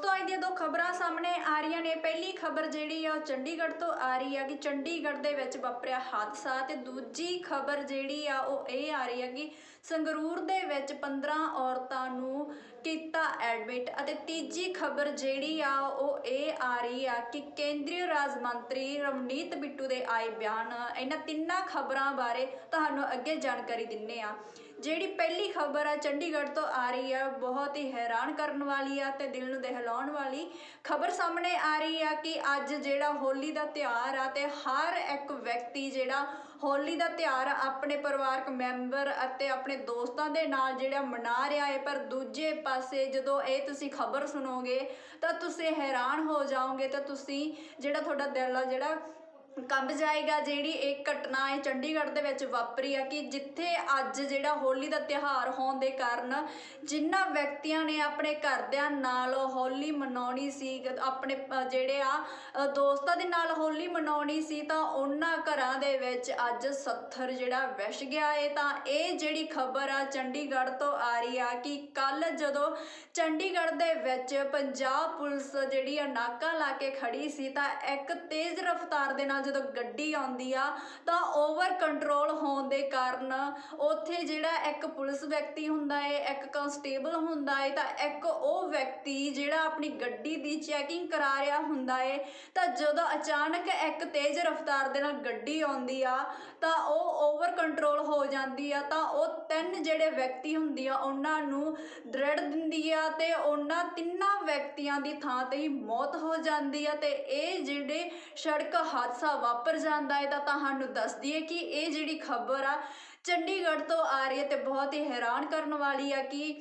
ਦੋਸਤੋ ਅੱਜ ਦੀਆਂ ਦੋ ਖਬਰਾਂ ਸਾਹਮਣੇ ਆ ਰਹੀਆਂ ਨੇ। ਪਹਿਲੀ ਖਬਰ ਜਿਹੜੀ ਆ, ਉਹ ਚੰਡੀਗੜ੍ਹ ਤੋਂ ਆ ਰਹੀ ਆ ਕਿ ਚੰਡੀਗੜ੍ਹ ਦੇ ਵਿੱਚ ਵਾਪਰਿਆ ਹਾਦਸਾ ਤੇ ਦੂਜੀ ਖਬਰ ਜਿਹੜੀ ਆ, ਉਹ ਇਹ ਆ ਰਹੀ ਆ ਕਿ ਸੰਗਰੂਰ ਦੇ ਵਿੱਚ 15 ਔਰਤਾਂ ਨੂੰ ਕੀਤਾ ਐਡਮਿਟ ਅਤੇ ਤੀਜੀ ਖਬਰ ਜਿਹੜੀ ਆ, ਉਹ ਇਹ ਆ ਰਹੀ ਆ ਕਿ ਕੇਂਦਰੀ ਰਾਜ ਮੰਤਰੀ ਰਵਨੀਤ ਬਿੱਟੂ ਦੇ ਆਏ ਬਿਆਨ, ਇਹਨਾਂ ਤਿੰਨਾਂ ਖਬਰਾਂ ਬਾਰੇ ਤੁਹਾਨੂੰ ਅੱਗੇ ਜਾਣਕਾਰੀ ਦਿੰਨੇ ਆ। ਜਿਹੜੀ ਪਹਿਲੀ ਖਬਰ ਆ ਚੰਡੀਗੜ੍ਹ ਤੋਂ ਆ ਰਹੀ ਆ, ਬਹੁਤ ਹੀ ਹੈਰਾਨ ਕਰਨ ਵਾਲੀ ਆ ਤੇ ਦਿਲ ਨੂੰ ਦਹਿਲਾਉਣ ਵਾਲੀ ਖਬਰ ਸਾਹਮਣੇ ਆ ਰਹੀ ਆ ਕਿ ਅੱਜ ਜਿਹੜਾ ਹੋਲੀ ਦਾ ਤਿਉਹਾਰ ਆ ਤੇ ਹਰ ਇੱਕ ਵਿਅਕਤੀ ਜਿਹੜਾ ਹੋਲੀ ਦਾ ਤਿਉਹਾਰ ਆਪਣੇ ਪਰਿਵਾਰਕ ਮੈਂਬਰ ਅਤੇ ਆਪਣੇ ਦੋਸਤਾਂ ਦੇ ਨਾਲ ਜਿਹੜਾ ਮਨਾ ਰਿਹਾ ਹੈ ਪਰ ਦੂਜੇ ਪਾਸੇ ਜਦੋਂ ਇਹ ਤੁਸੀਂ ਖਬਰ ਸੁਣੋਗੇ ਤਾਂ ਤੁਸੀਂ ਹੈਰਾਨ ਹੋ ਜਾਓਗੇ ਤਾਂ ਤੁਸੀਂ ਜਿਹੜਾ ਤੁਹਾਡਾ ਦਿਲ ਆ ਜਿਹੜਾ ਕੰਬ ਜਾਏਗਾ ਜਿਹੜੀ ਇਹ ਘਟਨਾ ਹੈ ਚੰਡੀਗੜ੍ਹ ਦੇ ਵਿੱਚ ਵਾਪਰੀ ਆ ਕਿ ਜਿੱਥੇ ਅੱਜ ਜਿਹੜਾ ਹੋਲੀ ਦਾ ਤਿਉਹਾਰ ਹੋਣ ਦੇ ਕਾਰਨ ਜਿਨ੍ਹਾਂ ਵਿਅਕਤੀਆਂ ਨੇ ਆਪਣੇ ਘਰਦਿਆਂ ਨਾਲ ਹੋਲੀ ਮਨਾਉਣੀ ਸੀ, ਆਪਣੇ ਜਿਹੜੇ ਆ ਦੋਸਤਾਂ ਦੇ ਨਾਲ ਹੋਲੀ ਮਨਾਉਣੀ ਸੀ, ਤਾਂ ਉਹਨਾਂ ਘਰਾਂ ਦੇ ਵਿੱਚ ਅੱਜ ਸੱਥਰ ਜਿਹੜਾ ਵਿਛ ਗਿਆ ਏ। ਤਾਂ ਇਹ ਜਿਹੜੀ ਖਬਰ ਆ ਚੰਡੀਗੜ੍ਹ ਤੋਂ ਆ ਰਹੀ ਆ ਕਿ ਕੱਲ ਜਦੋਂ ਚੰਡੀਗੜ੍ਹ ਦੇ ਵਿੱਚ ਪੰਜਾਬ ਪੁਲਿਸ ਜਿਹੜੀ ਆ ਨਾਕਾ ਲਾ ਕੇ ਖੜੀ ਸੀ, ਤਾਂ ਇੱਕ ਤੇਜ਼ ਰਫ਼ਤਾਰ ਦੇ ਨਾਲ ਜਦੋਂ ਗੱਡੀ ਆਉਂਦੀ ਆ, ਤਾਂ ਓਵਰ ਕੰਟਰੋਲ ਹੋਣ ਦੇ ਕਾਰਨ ਉੱਥੇ ਜਿਹੜਾ ਇੱਕ ਪੁਲਿਸ ਵਿਅਕਤੀ ਹੁੰਦਾ ਹੈ ਇੱਕ ਕਨਸਟੇਬਲ ਹੁੰਦਾ ਹੈ ਤਾਂ ਇੱਕ ਉਹ ਵਿਅਕਤੀ ਜਿਹੜਾ ਆਪਣੀ ਗੱਡੀ ਦੀ ਚੈਕਿੰਗ ਕਰਾ ਰਿਹਾ ਹੁੰਦਾ ਹੈ ਤਾਂ ਜਦੋਂ ਅਚਾਨਕ ਇੱਕ ਤੇਜ਼ ਰਫ਼ਤਾਰ ਦੇ ਨਾਲ ਗੱਡੀ ਆਉਂਦੀ ਆ ਤਾਂ ਉਹ ਓਵਰ ਕੰਟਰੋਲ ਹੋ ਜਾਂਦੀ ਆ, ਤਾਂ ਉਹ ਤਿੰਨ ਜਿਹੜੇ ਵਿਅਕਤੀ ਹੁੰਦੀ ਆ, ਉਹਨਾਂ ਨੂੰ ਦ੍ਰਿੜ ਦਿੰਦੀ ਆ ਤੇ ਉਹਨਾਂ ਤਿੰਨਾਂ ਵਿਅਕਤੀਆਂ ਦੀ ਥਾਂ ਤੇ ਹੀ ਮੌਤ ਹੋ ਜਾਂਦੀ ਆ ਤੇ ਇਹ ਜਿਹੜੇ ਸੜਕ ਹਾਦਸਾ ਵਾਪਰ ਜਾਂਦਾ ਹੈ, ਤਾਂ ਤੁਹਾਨੂੰ ਦੱਸ ਦਈਏ ਕਿ ਇਹ ਜਿਹੜੀ ਖਬਰ ਆ ਚੰਡੀਗੜ੍ਹ ਤੋਂ ਆ ਰਹੀ ਹੈ ਤੇ ਬਹੁਤ ਹੀ ਹੈਰਾਨ ਕਰਨ ਵਾਲੀ ਆ ਕਿ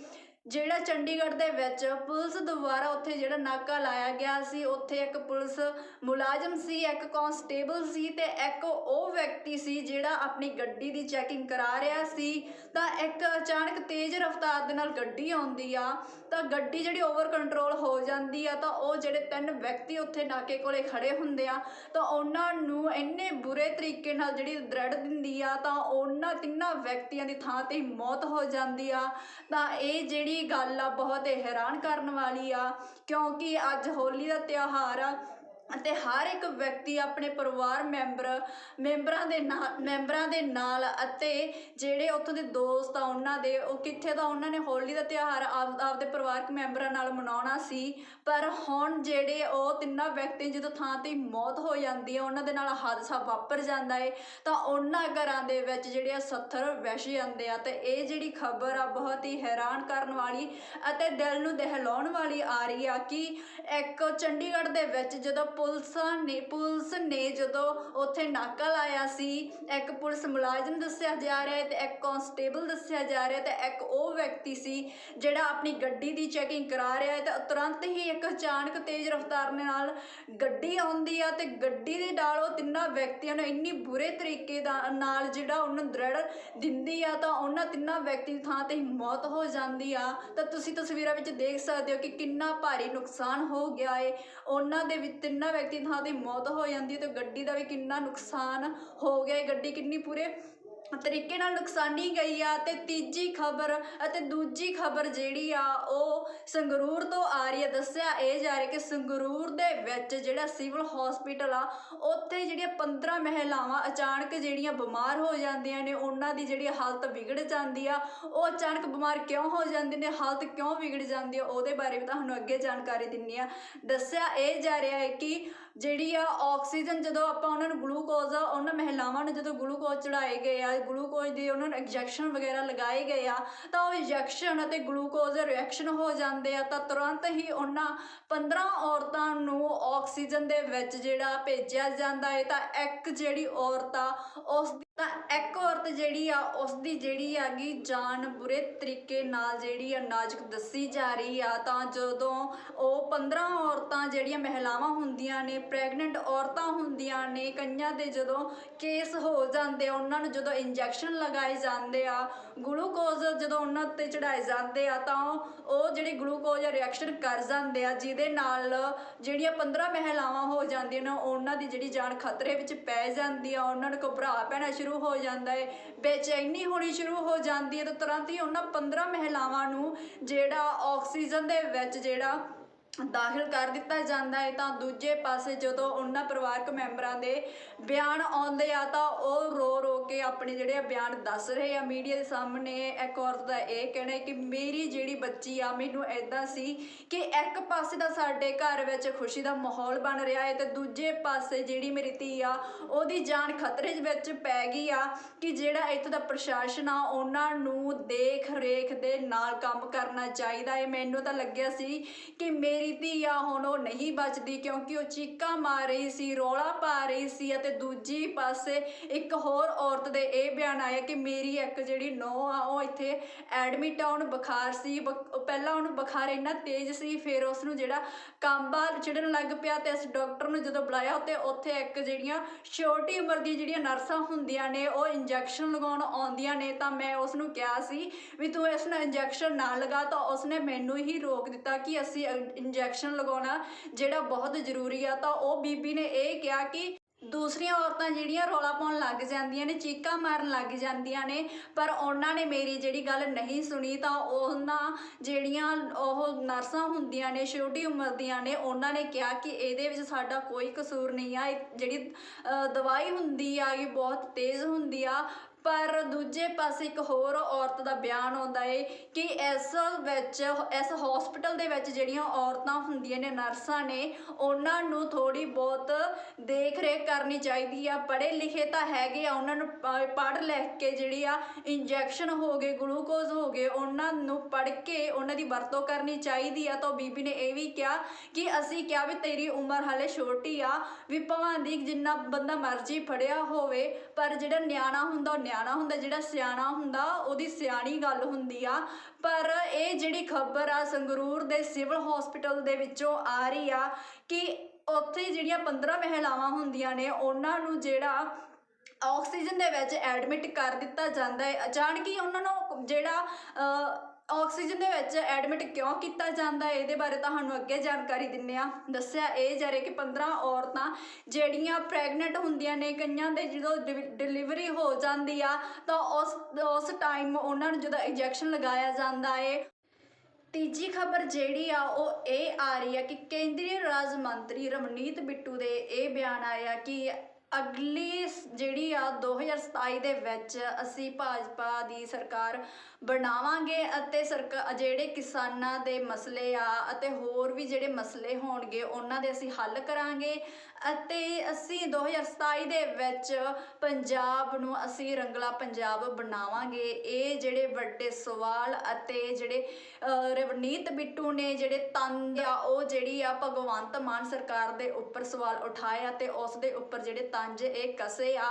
ਜਿਹੜਾ ਚੰਡੀਗੜ੍ਹ ਦੇ ਵਿੱਚ ਪੁਲਿਸ ਦੁਆਰਾ ਉੱਥੇ ਜਿਹੜਾ ਨਾਕਾ ਲਾਇਆ ਗਿਆ ਸੀ, ਉੱਥੇ ਇੱਕ ਪੁਲਿਸ ਮੁਲਾਜ਼ਮ ਸੀ, ਇੱਕ ਕਾਂਸਟੇਬਲ ਸੀ ਤੇ ਇੱਕ ਉਹ ਵਿਅਕਤੀ ਸੀ ਜਿਹੜਾ ਆਪਣੀ ਗੱਡੀ ਦੀ ਚੈਕਿੰਗ ਕਰਾ ਰਿਹਾ ਸੀ। ਤਾਂ ਇੱਕ ਅਚਾਨਕ ਤੇਜ਼ ਰਫ਼ਤਾਰ ਦੇ ਨਾਲ ਗੱਡੀ ਆਉਂਦੀ ਆ, ਤਾਂ ਗੱਡੀ ਜਿਹੜੀ ਓਵਰ ਕੰਟਰੋਲ ਹੋ ਜਾਂਦੀ ਆ, ਤਾਂ ਉਹ ਜਿਹੜੇ ਤਿੰਨ ਵਿਅਕਤੀ ਉੱਥੇ ਨਾਕੇ ਕੋਲੇ ਖੜੇ ਹੁੰਦੇ ਆ, ਤਾਂ ਉਹਨਾਂ ਨੂੰ ਇੰਨੇ ਬੁਰੇ ਤਰੀਕੇ ਨਾਲ ਜਿਹੜੀ ਦ੍ਰਿੜ ਦਿੰਦੀ ਆ, ਤਾਂ ਉਹਨਾਂ ਤਿੰਨਾਂ ਵਿਅਕਤੀਆਂ ਦੀ ਥਾਂ ਤੇ ਮੌਤ ਹੋ ਜਾਂਦੀ ਆ। ਤਾਂ ਇਹ ਜਿਹੜੀ ਗੱਲ ਆ ਬਹੁਤ ਹੈਰਾਨ ਕਰਨ ਵਾਲੀ ਆ ਕਿਉਂਕਿ ਅੱਜ ਹੋਲੀ ਦਾ ਤਿਉਹਾਰ ਆ ਅਤੇ ਹਰ ਇੱਕ ਵਿਅਕਤੀ ਆਪਣੇ ਪਰਿਵਾਰ ਮੈਂਬਰ, ਮੈਂਬਰਾਂ ਦੇ ਨਾਲ ਮੈਂਬਰਾਂ ਦੇ ਨਾਲ ਅਤੇ ਜਿਹੜੇ ਉੱਥੋਂ ਦੇ ਦੋਸਤ ਆ ਉਹਨਾਂ ਦੇ, ਉਹ ਕਿੱਥੇ ਤਾਂ ਉਹਨਾਂ ਨੇ ਹੋਲੀ ਦਾ ਤਿਉਹਾਰ ਆਪ, ਆਪਦੇ ਪਰਿਵਾਰਕ ਮੈਂਬਰਾਂ ਨਾਲ ਮਨਾਉਣਾ ਸੀ। ਪਰ ਹੁਣ ਜਿਹੜੇ ਉਹ ਤਿੰਨਾਂ ਵਿਅਕਤੀ ਜਦੋਂ ਥਾਂ ਤੇ ਮੌਤ ਹੋ ਜਾਂਦੀ ਹੈ, ਉਹਨਾਂ ਦੇ ਨਾਲ ਹਾਦਸਾ ਵਾਪਰ ਜਾਂਦਾ ਹੈ ਤਾਂ ਉਹਨਾਂ ਘਰਾਂ ਦੇ ਵਿੱਚ ਜਿਹੜੇ ਆ ਸੱਥਰ ਵੈਸ਼ ਜਾਂਦੇ ਆ ਤੇ ਇਹ ਜਿਹੜੀ ਖਬਰ ਆ ਬਹੁਤ ਹੀ ਹੈਰਾਨ ਕਰਨ ਵਾਲੀ ਅਤੇ ਦਿਲ ਨੂੰ ਦਹਿਲਾਉਣ ਵਾਲੀ ਆ ਰਹੀ ਆ ਕਿ ਇੱਕ ਚੰਡੀਗੜ੍ਹ ਦੇ ਵਿੱਚ ਜਦੋਂ ਪੁਲਿਸ ਨੇ ਪੁਲਿਸ ਨੇ ਜਦੋਂ ਉੱਥੇ ਨਾਕਾ ਲਾਇਆ ਸੀ, ਇੱਕ ਪੁਲਿਸ ਮੁਲਾਜ਼ਮ ਦੱਸਿਆ ਜਾ ਰਿਹਾ ਹੈ ਤੇ ਇੱਕ ਕਾਂਸਟੇਬਲ ਦੱਸਿਆ ਜਾ ਰਿਹਾ ਤੇ ਇੱਕ ਉਹ ਵਿਅਕਤੀ ਸੀ ਜਿਹੜਾ ਆਪਣੀ ਗੱਡੀ ਦੀ ਚੈਕਿੰਗ ਕਰਾ ਰਿਹਾ ਹੈ ਤੇ ਤੁਰੰਤ ਹੀ ਇੱਕ ਅਚਾਨਕ ਤੇਜ਼ ਰਫ਼ਤਾਰ ਨਾਲ ਗੱਡੀ ਆਉਂਦੀ ਆ ਤੇ ਗੱਡੀ ਦੇ ਨਾਲ ਉਹ ਤਿੰਨਾਂ ਵਿਅਕਤੀਆਂ ਨੂੰ ਇੰਨੀ ਬੁਰੇ ਤਰੀਕੇ ਦਾ ਨਾਲ ਜਿਹੜਾ ਉਹਨਾਂ ਦ੍ਰਿੜ ਦਿੰਦੀ ਆ ਤਾਂ ਉਹਨਾਂ ਤਿੰਨਾਂ ਵਿਅਕਤੀ ਦੀ ਥਾਂ ਤੇ ਹੀ ਮੌਤ ਹੋ ਜਾਂਦੀ ਆ। ਤਾਂ ਤੁਸੀਂ ਤਸਵੀਰਾਂ ਵਿੱਚ ਦੇਖ ਸਕਦੇ ਹੋ ਕਿ ਕਿੰਨਾ ਭਾਰੀ ਨੁਕਸਾਨ ਹੋ ਗਿਆ ਏ। ਉਹਨਾਂ ਦੇ ਵਿੱਚ ਤਿੰਨਾਂ ਵਿਅਕਤੀ ਥਾਂ ਤੇ ਮੌਤ ਹੋ ਜਾਂਦੀ ਹੈ ਤੇ ਗੱਡੀ ਦਾ ਵੀ ਕਿੰਨਾ ਨੁਕਸਾਨ ਹੋ ਗਿਆ ਏ ਗੱਡੀ ਕਿੰਨੀ ਪੂਰੇ ਤਰੀਕੇ ਨਾਲ ਨੁਕਸਾਨੀ ਗਈ ਆ ਤੇ ਤੀਜੀ ਖਬਰ ਅਤੇ ਦੂਜੀ ਖਬਰ ਜਿਹੜੀ ਆ ਉਹ ਸੰਗਰੂਰ ਤੋਂ ਆ ਰਹੀ ਹੈ ਦੱਸਿਆ ਇਹ ਜਾ ਰਿਹਾ ਕਿ ਸੰਗਰੂਰ ਦੇ ਵਿੱਚ ਜਿਹੜਾ ਸਿਵਲ ਹਸਪੀਟਲ ਆ, ਉੱਥੇ ਜਿਹੜੀਆਂ 15 ਮਹਿਲਾਵਾਂ ਅਚਾਨਕ ਜਿਹੜੀਆਂ ਬਿਮਾਰ ਹੋ ਜਾਂਦੀਆਂ ਨੇ, ਉਹਨਾਂ ਦੀ ਜਿਹੜੀ ਹਾਲਤ ਵਿਗੜ ਜਾਂਦੀ ਆ। ਉਹ ਅਚਾਨਕ ਬਿਮਾਰ ਕਿਉਂ ਹੋ ਜਾਂਦੇ ਨੇ, ਹਾਲਤ ਕਿਉਂ ਵਿਗੜ ਜਾਂਦੀ ਆ, ਉਹਦੇ ਬਾਰੇ ਵੀ ਤੁਹਾਨੂੰ ਅੱਗੇ ਜਾਣਕਾਰੀ ਦਿੰਨੀ ਆ। ਦੱਸਿਆ ਇਹ ਜਾ ਰਿਹਾ ਹੈ ਕਿ ਜਿਹੜੀ ਆ ਆਕਸੀਜਨ ਜਦੋਂ ਆਪਾਂ ਉਹਨਾਂ ਨੂੰ ਗਲੂਕੋਜ਼ ਆ ਉਹਨਾਂ ਮਹਿਲਾਵਾਂ ਨੂੰ ਜਦੋਂ ਗਲੂਕੋਜ਼ ਚੜਾਏ ਗਏ ਆ, ਗਲੂਕੋਜ਼ ਦੇ ਉਹਨਾਂ ਨੂੰ ਇੰਜੈਕਸ਼ਨ ਵਗੈਰਾ ਲਗਾਏ ਗਏ ਆ, ਤਾਂ ਉਹ ਇੰਜੈਕਸ਼ਨ ਅਤੇ ਗਲੂਕੋਜ਼ ਦੇ ਰਿਐਕਸ਼ਨ ਹੋ ਜਾਂਦੇ ਆ, ਤਾਂ ਤੁਰੰਤ ਹੀ ਉਹਨਾਂ 15 ਔਰਤਾਂ ਨੂੰ ਆਕਸੀਜਨ ਦੇ ਵਿੱਚ ਜਿਹੜਾ ਭੇਜਿਆ ਜਾਂਦਾ ਹੈ ਤਾਂ ਇੱਕ ਜਿਹੜੀ ਔਰਤ ਆ, ਉਸ ਤਾਂ ਇੱਕ ਔਰਤ ਜਿਹੜੀ ਆ, ਉਸ ਦੀ ਜਿਹੜੀ ਹੈਗੀ ਜਾਨ ਬੁਰੇ ਤਰੀਕੇ ਨਾਲ ਜਿਹੜੀ ਆ ਨਾਜ਼ੁਕ ਦੱਸੀ ਜਾ ਰਹੀ ਆ, ਤਾਂ ਜਦੋਂ ਉਹ 15 ਔਰਤਾਂ ਜਿਹੜੀਆਂ ਮਹਿਲਾਵਾਂ ਹੁੰਦੀਆਂ ਨੇ ਪ੍ਰੈਗਨੈਂਟ ਔਰਤਾਂ ਹੁੰਦੀਆਂ ਨੇ, ਕਈਆਂ ਦੇ ਜਦੋਂ ਕੇਸ ਹੋ ਜਾਂਦੇ ਆ, ਉਹਨਾਂ ਨੂੰ ਜਦੋਂ ਇੰਜੈਕਸ਼ਨ ਲਗਾਏ ਜਾਂਦੇ ਆ ਗਲੂਕੋਜ਼ ਜਦੋਂ ਉਹਨਾਂ ਉੱਤੇ ਚੜਾਏ ਜਾਂਦੇ ਆ, ਤਾਂ ਉਹ- ਉਹ ਜਿਹੜੇ ਗਲੂਕੋਜ਼ ਰਿਐਕਸ਼ਨ ਕਰ ਜਾਂਦੇ ਆ, ਜਿਹਦੇ ਨਾਲ ਜਿਹੜੀਆਂ 15 ਮਹਿਲਾਵਾਂ ਹੋ ਜਾਂਦੀਆਂ ਨੇ, ਉਹਨਾਂ ਦੀ ਜਿਹੜੀ ਜਾਨ ਖਤਰੇ ਵਿੱਚ ਪੈ ਜਾਂਦੀ ਆ, ਉਹਨਾਂ ਨੂੰ ਘਬਰਾ ਪੈਣਾ ਸ਼ੁਰੂ ਹੋ ਜਾਂਦਾ ਹੈ ਬੇਚੈਨੀ ਹੋਣੀ ਸ਼ੁਰੂ ਹੋ ਜਾਂਦੀ ਹੈ ਤਾਂ ਤੁਰੰਤ ਹੀ ਉਹਨਾਂ 15 ਮਹਿਲਾਵਾਂ ਨੂੰ ਜਿਹੜਾ ਆਕਸੀਜਨ ਦੇ ਵਿੱਚ ਜਿਹੜਾ ਦਾਖਲ ਕਰ ਦਿੱਤਾ ਜਾਂਦਾ ਹੈ, ਤਾਂ ਦੂਜੇ ਪਾਸੇ ਜਦੋਂ ਉਹਨਾਂ ਪਰਿਵਾਰਕ ਮੈਂਬਰਾਂ ਦੇ ਬਿਆਨ ਆਉਂਦੇ ਆ, ਤਾਂ ਉਹ ਰੋ ਰੋ ਕੇ ਆਪਣੇ ਜਿਹੜੇ ਆ ਬਿਆਨ ਦੱਸ ਰਹੇ ਆ। ਮੀਡੀਆ ਦੇ ਸਾਹਮਣੇ ਇੱਕ ਔਰਤ ਦਾ ਇਹ ਕਹਿਣਾ ਹੈ ਕਿ ਮੇਰੀ ਜਿਹੜੀ ਬੱਚੀ ਆ, ਮੈਨੂੰ ਐਦਾਂ ਸੀ ਕਿ ਇੱਕ ਪਾਸੇ ਦਾ ਸਾਡੇ ਘਰ ਵਿੱਚ ਖੁਸ਼ੀ ਦਾ ਮਾਹੌਲ ਬਣ ਰਿਹਾ ਹੈ ਤੇ ਦੂਜੇ ਪਾਸੇ ਜਿਹੜੀ ਮੇਰੀ ਧੀ ਆ, ਉਹਦੀ ਜਾਨ ਖਤਰੇ ਵਿੱਚ ਪੈ ਗਈ ਆ ਕਿ ਜਿਹੜਾ ਇੱਥੋਂ ਦਾ ਪ੍ਰਸ਼ਾਸਨ ਆ, ਉਹਨਾਂ ਨੂੰ ਦੇਖ ਰੇਖ ਦੇ ਨਾਲ ਕੰਮ ਕਰਨਾ ਚਾਹੀਦਾ ਹੈ। ਮੈਨੂੰ ਤਾਂ ਲੱਗਿਆ ਸੀ ਕਿ ਮੇਰੀ ਧੀ ਆ, ਹੁਣ ਉਹ ਨਹੀਂ ਬਚਦੀ ਕਿਉਂਕਿ ਉਹ ਚੀਕਾਂ ਮਾਰ ਰਹੀ ਸੀ, ਰੋਲਾ ਪਾ ਰਹੀ ਸੀ ਅਤੇ ਦੂਜੀ ਪਾਸੇ ਇੱਕ ਹੋਰ ਔਰਤ ਦੇ ਇਹ ਬਿਆਨ ਆਇਆ ਕਿ ਮੇਰੀ ਇੱਕ ਜਿਹੜੀ ਨੋ ਆ, ਉਹ ਇੱਥੇ ਐਡਮਿਟ ਆ, ਉਹਨੂੰ ਬੁਖਾਰ ਸੀ ਪਹਿਲਾਂ ਉਹਨੂੰ ਬੁਖਾਰ ਇੰਨਾ ਤੇਜ਼ ਸੀ, ਫਿਰ ਉਸ ਨੂੰ ਜਿਹੜਾ ਕਾਂਬਾ ਚਿੜਨ ਲੱਗ ਪਿਆ ਤੇ ਅਸੀਂ ਡਾਕਟਰ ਨੂੰ ਜਦੋਂ ਬੁਲਾਇਆ ਤੇ ਉੱਥੇ ਇੱਕ ਜਿਹੜੀਆਂ ਛੋਟੀ ਉਮਰ ਦੀਆਂ ਜਿਹੜੀਆਂ ਨਰਸਾਂ ਹੁੰਦੀਆਂ ਨੇ, ਉਹ ਇੰਜੈਕਸ਼ਨ ਲਗਾਉਣ ਆਉਂਦੀਆਂ ਨੇ, ਤਾਂ ਮੈਂ ਉਸ ਨੂੰ ਕਿਹਾ ਸੀ ਵੀ ਤੂੰ ਇਸ ਨੂੰ ਇੰਜੈਕਸ਼ਨ ਨਾ ਲਗਾ ਤਾਂ ਉਸਨੇ ਮੈਨੂੰ ਹੀ ਰੋਕ ਦਿੱਤਾ ਕਿ ਅਸੀਂ ਇੰਜੈਕਸ਼ਨ ਲਗਾਉਣਾ ਜਿਹੜਾ ਬਹੁਤ ਜ਼ਰੂਰੀ ਆ, ਤਾਂ ਉਹ ਬੀਬੀ ਨੇ ਇਹ ਕਿਹਾ ਕਿ ਦੂਸਰੀਆਂ ਔਰਤਾਂ ਜਿਹੜੀਆਂ ਰੌਲਾ ਪਾਉਣ ਲੱਗ ਜਾਂਦੀਆਂ ਨੇ, ਚੀਕਾਂ ਮਾਰਨ ਲੱਗ ਜਾਂਦੀਆਂ ਨੇ, ਪਰ ਉਹਨਾਂ ਨੇ ਮੇਰੀ ਜਿਹੜੀ ਗੱਲ ਨਹੀਂ ਸੁਣੀ, ਤਾਂ ਉਹਨਾਂ ਜਿਹੜੀਆਂ ਉਹ ਨਰਸਾਂ ਹੁੰਦੀਆਂ ਨੇ, ਛੋਟੀ ਉਮਰ ਦੀਆਂ ਨੇ, ਉਹਨਾਂ ਨੇ ਕਿਹਾ ਕਿ ਇਹਦੇ ਵਿੱਚ ਸਾਡਾ ਕੋਈ ਕਸੂਰ ਨਹੀਂ ਆ। ਜਿਹੜੀ ਦਵਾਈ ਹੁੰਦੀ ਆ, ਇਹ ਬਹੁਤ ਤੇਜ਼ ਹੁੰਦੀ ਆ ਪਰ ਦੂਜੇ ਪਾਸੇ ਇੱਕ ਹੋਰ ਔਰਤ ਦਾ ਬਿਆਨ ਆਉਂਦਾ ਏ ਕਿ ਇਸ ਵਿੱਚ, ਇਸ ਹਸਪੀਟਲ ਦੇ ਵਿੱਚ ਜਿਹੜੀਆਂ ਔਰਤਾਂ ਹੁੰਦੀਆਂ ਨੇ, ਨਰਸਾਂ ਨੇ, ਉਹਨਾਂ ਨੂੰ ਥੋੜੀ ਬਹੁਤ ਦੇਖ ਰੇਖ ਕਰਨੀ ਚਾਹੀਦੀ ਆ। ਪੜ੍ਹੇ ਲਿਖੇ ਤਾਂ ਹੈਗੇ ਆ, ਉਹਨਾਂ ਨੂੰ ਪੜ੍ਹ ਲਿਖ ਕੇ ਜਿਹੜੀ ਆ ਇੰਜੈਕਸ਼ਨ ਹੋ ਗਏ ਗਲੂਕੋਜ਼ ਹੋ ਗਏ, ਉਹਨਾਂ ਨੂੰ ਪੜ੍ਹ ਕੇ ਉਹਨਾਂ ਦੀ ਵਰਤੋਂ ਕਰਨੀ ਚਾਹੀਦੀ ਆ। ਤਾਂ ਬੀਬੀ ਨੇ ਇਹ ਵੀ ਕਿਹਾ ਕਿ ਅਸੀਂ ਕਿਹਾ ਵੀ ਤੇਰੀ ਉਮਰ ਹਾਲੇ ਛੋਟੀ ਆ, ਵੀ ਭਾਵੇਂ ਦੀ ਜਿੰਨਾ ਬੰਦਾ ਮਰਜ਼ੀ ਫੜਿਆ ਹੋਵੇ, ਪਰ ਜਿਹੜਾ ਨਿਆਣਾ ਹੁੰਦਾ ਉਹ ਨਿਆਣਾ ਹੁੰਦਾ ਜਿਹੜਾ ਸਿਆਣਾ ਹੁੰਦਾ ਉਹਦੀ ਸਿਆਣੀ ਗੱਲ ਹੁੰਦੀ ਆ। ਪਰ ਇਹ ਜਿਹੜੀ ਖਬਰ ਆ ਸੰਗਰੂਰ ਦੇ ਸਿਵਲ ਹਸਪੀਟਲ ਦੇ ਵਿੱਚੋਂ ਆ ਰਹੀ ਆ ਕਿ ਉੱਥੇ ਜਿਹੜੀਆਂ 15 ਮਹਿਲਾਵਾਂ ਹੁੰਦੀਆਂ ਨੇ ਉਹਨਾਂ ਨੂੰ ਜਿਹੜਾ ਆਕਸੀਜਨ ਦੇ ਵਿੱਚ ਐਡਮਿਟ ਕਰ ਦਿੱਤਾ ਜਾਂਦਾ ਹੈ। ਅਚਾਨਕ ਹੀ ਉਹਨਾਂ ਨੂੰ ਜਿਹੜਾ ਅ, ਆਕਸੀਜਨ ਦੇ ਵਿੱਚ ਐਡਮਿਟ ਕਿਉਂ ਕੀਤਾ ਜਾਂਦਾ ਹੈ? ਇਹਦੇ ਬਾਰੇ ਤੁਹਾਨੂੰ ਅੱਗੇ ਜਾਣਕਾਰੀ ਦਿੰਨੇ ਆ ਦੱਸਿਆ ਇਹ ਜਾ ਰਿਹਾ ਕਿ 15 ਔਰਤਾਂ ਜਿਹੜੀਆਂ ਪ੍ਰੈਗਨੈਂਟ ਹੁੰਦੀਆਂ ਨੇ, ਕਈਆਂ ਦੇ ਜਦੋਂ ਡਿਲੀਵਰੀ ਹੋ ਜਾਂਦੀ ਆ, ਤਾਂ ਉਸ ਉਸ ਟਾਈਮ ਉਹਨਾਂ ਨੂੰ ਜਦੋਂ ਇੰਜੈਕਸ਼ਨ ਲਗਾਇਆ ਜਾਂਦਾ ਹੈ ਤੀਜੀ ਖਬਰ ਜਿਹੜੀ ਆ, ਉਹ ਇਹ ਆ ਰਹੀ ਆ ਕਿ ਕੇਂਦਰੀ ਰਾਜ ਮੰਤਰੀ ਰਮਨੀਤ ਬਿੱਟੂ ਦੇ ਇਹ ਬਿਆਨ ਆਇਆ ਕਿ ਅਗਲੀ ਜਿਹੜੀ ਆ 2027 ਦੇ ਵਿੱਚ ਅਸੀਂ ਭਾਜਪਾ ਦੀ ਸਰਕਾਰ ਬਣਾਵਾਂਗੇ ਅਤੇ ਸਰਕਾਰ ਜਿਹੜੇ ਕਿਸਾਨਾਂ ਦੇ ਮਸਲੇ ਆ ਅਤੇ ਹੋਰ ਵੀ ਜਿਹੜੇ ਮਸਲੇ ਹੋਣਗੇ, ਉਹਨਾਂ ਦੇ ਅਸੀਂ ਹੱਲ ਕਰਾਂਗੇ ਅਤੇ ਅਸੀਂ 2027 ਦੇ ਵਿੱਚ ਪੰਜਾਬ ਨੂੰ ਅਸੀਂ ਰੰਗਲਾ ਪੰਜਾਬ ਬਣਾਵਾਂਗੇ। ਇਹ ਜਿਹੜੇ ਵੱਡੇ ਸਵਾਲ ਅਤੇ ਜਿਹੜੇ ਰਵਨੀਤ ਬਿੱਟੂ ਨੇ ਜਿਹੜੇ ਤੰਦ ਆ, ਉਹ ਜਿਹੜੀ ਆ ਭਗਵੰਤ ਮਾਨ ਸਰਕਾਰ ਦੇ ਉੱਪਰ ਸਵਾਲ ਉਠਾਇਆ ਅਤੇ ਉਸ ਦੇ ਉੱਪਰ ਜਿਹੜੇ ਤੰਜ ਇਹ ਕਸੇ ਆ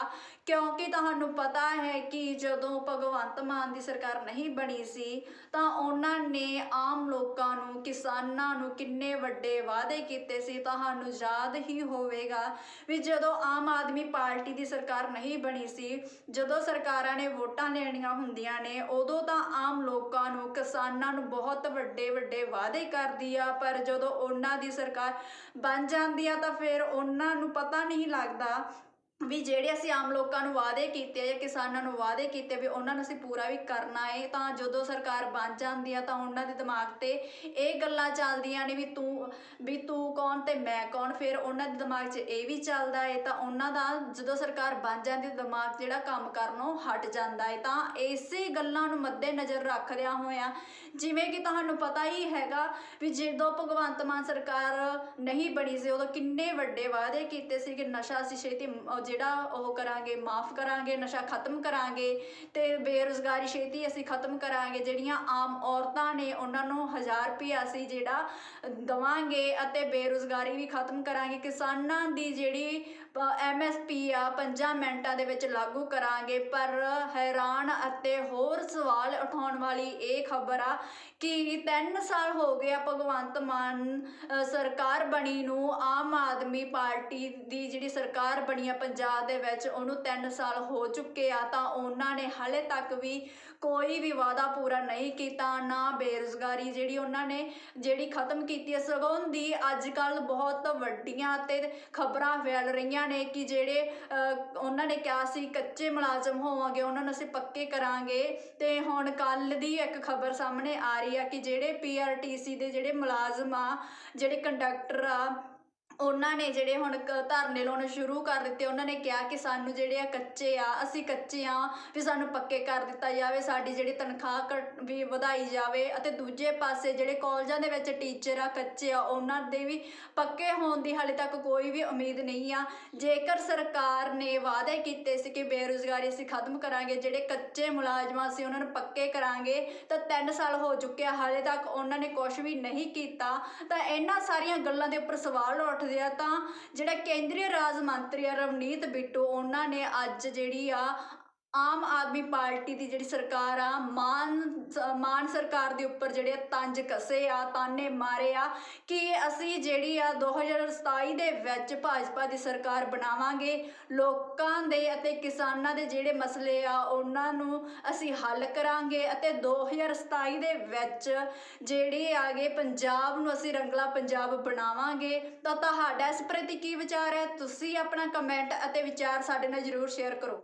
ਕਿਉਂਕਿ ਤੁਹਾਨੂੰ ਪਤਾ ਹੈ ਕਿ ਜਦੋਂ ਭਗਵੰਤ ਮਾਨ ਦੀ ਸਰਕਾਰ ਨਹੀਂ ਬਣੀ ਸੀ, ਤਾਂ ਉਹਨਾਂ ਨੇ ਆਮ ਲੋਕਾਂ ਨੂੰ, ਕਿਸਾਨਾਂ ਨੂੰ ਕਿੰਨੇ ਵੱਡੇ ਵਾਅਦੇ ਕੀਤੇ ਸੀ, ਤੁਹਾਨੂੰ ਯਾਦ ਹੀ ਹੋਵੇਗਾ ਵੀ ਜਦੋਂ ਆਮ ਆਦਮੀ ਪਾਰਟੀ ਦੀ ਸਰਕਾਰ ਨਹੀਂ ਬਣੀ ਸੀ, ਜਦੋਂ ਸਰਕਾਰਾਂ ਨੇ ਵੋਟਾਂ ਲੈਣੀਆਂ ਹੁੰਦੀਆਂ ਨੇ, ਉਦੋਂ ਤਾਂ ਆਮ ਲੋਕਾਂ ਨੂੰ, ਕਿਸਾਨਾਂ ਨੂੰ ਬਹੁਤ ਵੱਡੇ ਵੱਡੇ ਵਾਅਦੇ ਕਰਦੀ ਆ, ਪਰ ਜਦੋਂ ਉਹਨਾਂ ਦੀ ਸਰਕਾਰ ਬਣ ਜਾਂਦੀ ਆ, ਤਾਂ ਫਿਰ ਉਹਨਾਂ ਨੂੰ ਪਤਾ ਨਹੀਂ ਲੱਗਦਾ ਵੀ ਜਿਹੜੇ ਅਸੀਂ ਆਮ ਲੋਕਾਂ ਨੂੰ ਵਾਅਦੇ ਕੀਤੇ ਜਾਂ ਕਿਸਾਨਾਂ ਨੂੰ ਵਾਅਦੇ ਕੀਤੇ ਵੀ ਉਹਨਾਂ ਨੂੰ ਅਸੀਂ ਪੂਰਾ ਵੀ ਕਰਨਾ ਏ, ਤਾਂ ਜਦੋਂ ਸਰਕਾਰ ਬਣ ਜਾਂਦੀ ਆ ਤਾਂ ਉਹਨਾਂ ਦੇ ਦਿਮਾਗ ਤੇ ਇਹ ਗੱਲਾਂ ਚੱਲਦੀਆਂ ਨੇ ਵੀ ਤੂੰ ਵੀ ਤੂੰ ਕੌਣ ਤੇ ਮੈਂ ਕੌਣ, ਫਿਰ ਉਹਨਾਂ ਦੇ ਦਿਮਾਗ 'ਚ ਇਹ ਵੀ ਚੱਲਦਾ ਏ, ਤਾਂ ਉਹਨਾਂ ਦਾ ਜਦੋਂ ਸਰਕਾਰ ਬਣ ਜਾਂਦੀ ਤਾਂ ਦਿਮਾਗ ਜਿਹੜਾ ਕੰਮ ਕਰਨੋਂ ਹਟ ਜਾਂਦਾ ਹੈ ਤਾਂ ਇਸੇ ਗੱਲਾਂ ਨੂੰ ਮੱਦੇ ਨਜ਼ਰ ਰੱਖਦਿਆਂ ਹੋਇਆਂ ਜਿਵੇਂ ਕਿ ਤੁਹਾਨੂੰ ਪਤਾ ਹੀ ਹੈਗਾ ਵੀ ਜਦੋਂ ਭਗਵੰਤ ਮਾਨ ਸਰਕਾਰ ਨਹੀਂ ਬਣੀ ਸੀ, ਉਦੋਂ ਕਿੰਨੇ ਵੱਡੇ ਵਾਅਦੇ ਕੀਤੇ ਸੀ ਕਿ ਨਸ਼ਾ ਅਸੀਂ ਛੇਤੀ ਜਿਹੜਾ ਉਹ ਕਰਾਂਗੇ, ਮਾਫ ਕਰਾਂਗੇ, ਨਸ਼ਾ ਖਤਮ ਕਰਾਂਗੇ ਤੇ ਬੇਰੁਜ਼ਗਾਰੀ ਛੇਤੀ ਅਸੀਂ ਖਤਮ ਕਰਾਂਗੇ। ਜਿਹੜੀਆਂ ਆਮ ਔਰਤਾਂ ਨੇ, ਉਹਨਾਂ ਨੂੰ 1000 ਰੁਪਏ ਅਸੀਂ ਜਿਹੜਾ ਦਵਾਂਗੇ ਅਤੇ ਬੇਰੁਜ਼ਗਾਰੀ ਵੀ ਖਤਮ ਕਰਾਂਗੇ। ਕਿਸਾਨਾਂ ਦੀ ਜਿਹੜੀ ਐਮਐਸਪੀ ਆ 5 ਮਿੰਟਾਂ ਦੇ ਵਿੱਚ ਲਾਗੂ ਕਰਾਂਗੇ, ਪਰ ਹੈਰਾਨ ਅਤੇ ਹੋਰ ਸਵਾਲ ਉਠਾਉਣ ਵਾਲੀ ਇਹ ਖਬਰ ਆ ਕਿ 3 ਸਾਲ ਹੋ ਗਏ ਆ ਭਗਵੰਤ ਮਾਨ ਸਰਕਾਰ ਬਣੀ ਨੂੰ, ਆਮ ਆਦਮੀ ਪਾਰਟੀ ਦੀ ਜਿਹੜੀ ਸਰਕਾਰ ਬਣੀ ਆ ਪੰਜਾਬ ਦੇ ਵਿੱਚ, ਉਹਨੂੰ 3 ਸਾਲ ਹੋ ਚੁੱਕੇ ਆ, ਤਾਂ ਉਹਨਾਂ ਨੇ ਹਾਲੇ ਤੱਕ ਵੀ ਕੋਈ ਵੀ ਵਾਅਦਾ ਪੂਰਾ ਨਹੀਂ ਕੀਤਾ, ਨਾ ਬੇਰੁਜ਼ਗਾਰੀ ਜਿਹੜੀ ਉਹਨਾਂ ਨੇ, ਜਿਹੜੀ ਖਤਮ ਕੀਤੀ ਹੈ ਸਗੋਂ ਦੀ ਅੱਜ ਕੱਲ ਬਹੁਤ ਵੱਡੀਆਂ ਤੇ ਖਬਰਾਂ ਫੈਲ ਰਹੀਆਂ ਨੇ ਕਿ ਜਿਹੜੇ ਅਹ, ਉਹਨਾਂ ਨੇ ਕਿਹਾ ਸੀ ਕੱਚੇ ਮੁਲਾਜ਼ਮ ਹੋਵਾਂਗੇ ਉਹਨਾਂ ਨੂੰ ਅਸੀਂ ਪੱਕੇ ਕਰਾਂਗੇ। ਤੇ ਹੁਣ ਕੱਲ ਦੀ ਇੱਕ ਖਬਰ ਸਾਹਮਣੇ ਆ ਰਹੀ ਆ ਕਿ ਜਿਹੜੇ ਪੀਆਰਟੀਸੀ ਦੇ ਜਿਹੜੇ ਮੁਲਾਜ਼ਮ ਆ ਜਿਹੜੇ ਕੰਡਕਟਰ ਆ ਉਹਨਾਂ ਨੇ ਜਿਹੜੇ ਹੁਣ ਕ- ਧਰਨੇ ਲਾਉਣੇ ਸ਼ੁਰੂ ਕਰ ਦਿੱਤੇ, ਉਹਨਾਂ ਨੇ ਕਿਹਾ ਕਿ ਸਾਨੂੰ ਜਿਹੜੇ ਆ ਕੱਚੇ ਆ, ਅਸੀਂ ਕੱਚੇ ਆ, ਵੀ ਸਾਨੂੰ ਪੱਕੇ ਕਰ ਦਿੱਤਾ ਜਾਵੇ, ਸਾਡੀ ਜਿਹੜੀ ਤਨਖਾਹ ਘੱਟ- ਵੀ ਵਧਾਈ ਜਾਵੇ ਅਤੇ ਦੂਜੇ ਪਾਸੇ ਜਿਹੜੇ ਕਾਲਜਾਂ ਦੇ ਵਿੱਚ ਟੀਚਰ ਆ, ਕੱਚੇ ਆ, ਉਹਨਾਂ ਦੇ ਵੀ ਪੱਕੇ ਹੋਣ ਦੀ ਹਾਲੇ ਤੱਕ ਕੋਈ ਵੀ ਉਮੀਦ ਨਹੀਂ ਆ। ਜੇਕਰ ਸਰਕਾਰ ਨੇ ਵਾਅਦੇ ਕੀਤੇ ਸੀ ਕਿ ਬੇਰੁਜ਼ਗਾਰੀ ਅਸੀਂ ਖਤਮ ਕਰਾਂਗੇ, ਜਿਹੜੇ ਕੱਚੇ ਮੁਲਾਜ਼ਮਾਂ ਸੀ, ਉਹਨਾਂ ਨੂੰ ਪੱਕੇ ਕਰਾਂਗੇ, ਤਾਂ 3 ਸਾਲ ਹੋ ਚੁੱਕੇ ਆ, ਹਾਲੇ ਤੱਕ ਉਹਨਾਂ ਨੇ ਕੁਝ ਵੀ ਨਹੀਂ ਕੀਤਾ। ਤਾਂ ਇਹਨਾਂ ਸਾਰੀਆਂ ਗੱਲਾਂ ਦੇ ਉੱਪਰ ਸਵਾਲ ਉੱਠ ਉੱਠਦੇ ਆ ਤਾਂ ਜਿਹੜਾ ਕੇਂਦਰੀ ਰਾਜ ਮੰਤਰੀ ਆ ਰਵਨੀਤ ਬਿੱਟੂ, ਉਹਨਾਂ ਨੇ ਅੱਜ ਜਿਹੜੀ ਆ ਆਮ ਆਦਮੀ ਪਾਰਟੀ ਦੀ ਜਿਹੜੀ ਸਰਕਾਰ ਆ, ਮਾਨ ਮਾਨ ਸਰਕਾਰ ਦੇ ਉੱਪਰ ਜਿਹੜੇ ਤੰਜ ਕਸੇ ਆ, ਤਾਨੇ ਮਾਰੇ ਆ, ਕਿ ਅਸੀਂ ਜਿਹੜੀ ਆ 2027 ਦੇ ਵਿੱਚ ਭਾਜਪਾ ਦੀ ਸਰਕਾਰ ਬਣਾਵਾਂਗੇ, ਲੋਕਾਂ ਦੇ ਅਤੇ ਕਿਸਾਨਾਂ ਦੇ ਜਿਹੜੇ ਮਸਲੇ ਆ, ਉਹਨਾਂ ਨੂੰ ਅਸੀਂ ਹੱਲ ਕਰਾਂਗੇ ਅਤੇ 2027 ਦੇ ਵਿੱਚ ਜਿਹੜੇ ਆਗੇ ਪੰਜਾਬ ਨੂੰ ਅਸੀਂ ਰੰਗਲਾ ਪੰਜਾਬ ਬਣਾਵਾਂਗੇ। ਤਾਂ ਤੁਹਾਡਾ ਇਸ ਪ੍ਰਤੀ ਕੀ ਵਿਚਾਰ ਹੈ? ਤੁਸੀਂ ਆਪਣਾ ਕਮੈਂਟ ਅਤੇ ਵਿਚਾਰ ਸਾਡੇ ਨਾਲ ਜਰੂਰ ਸ਼ੇਅਰ ਕਰੋ।